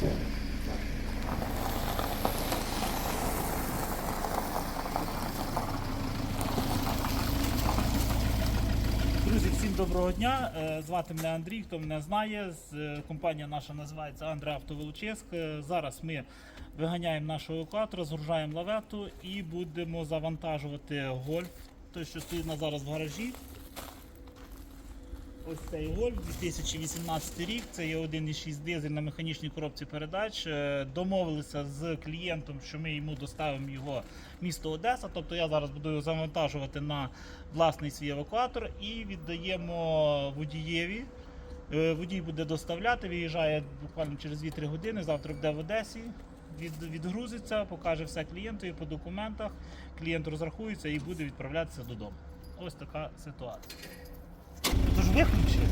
Друзі, всім доброго дня! Е, звати мене Андрій, хто мене знає. Е, компанія наша називається Андре Автовелочиск. Е, зараз ми виганяємо наш евакуатор, розгружаємо лавету і будемо завантажувати гольф, той, що стоїть на зараз в гаражі. Ось цей гольф 2018 рік. Це є 1,6 дизель на механічній коробці передач. Е, Домовилися з клієнтом, що ми йому доставимо його в місто Одеса. Тобто я зараз буду його завантажувати на власний свій евакуатор і віддаємо водієві. Е, Водій буде доставляти, виїжджає буквально через 2-3 години. Завтра буде в Одесі. Від, відгрузиться, покаже все клієнтові по документах. Клієнт розрахується і буде відправлятися додому. Ось така ситуація. yakın.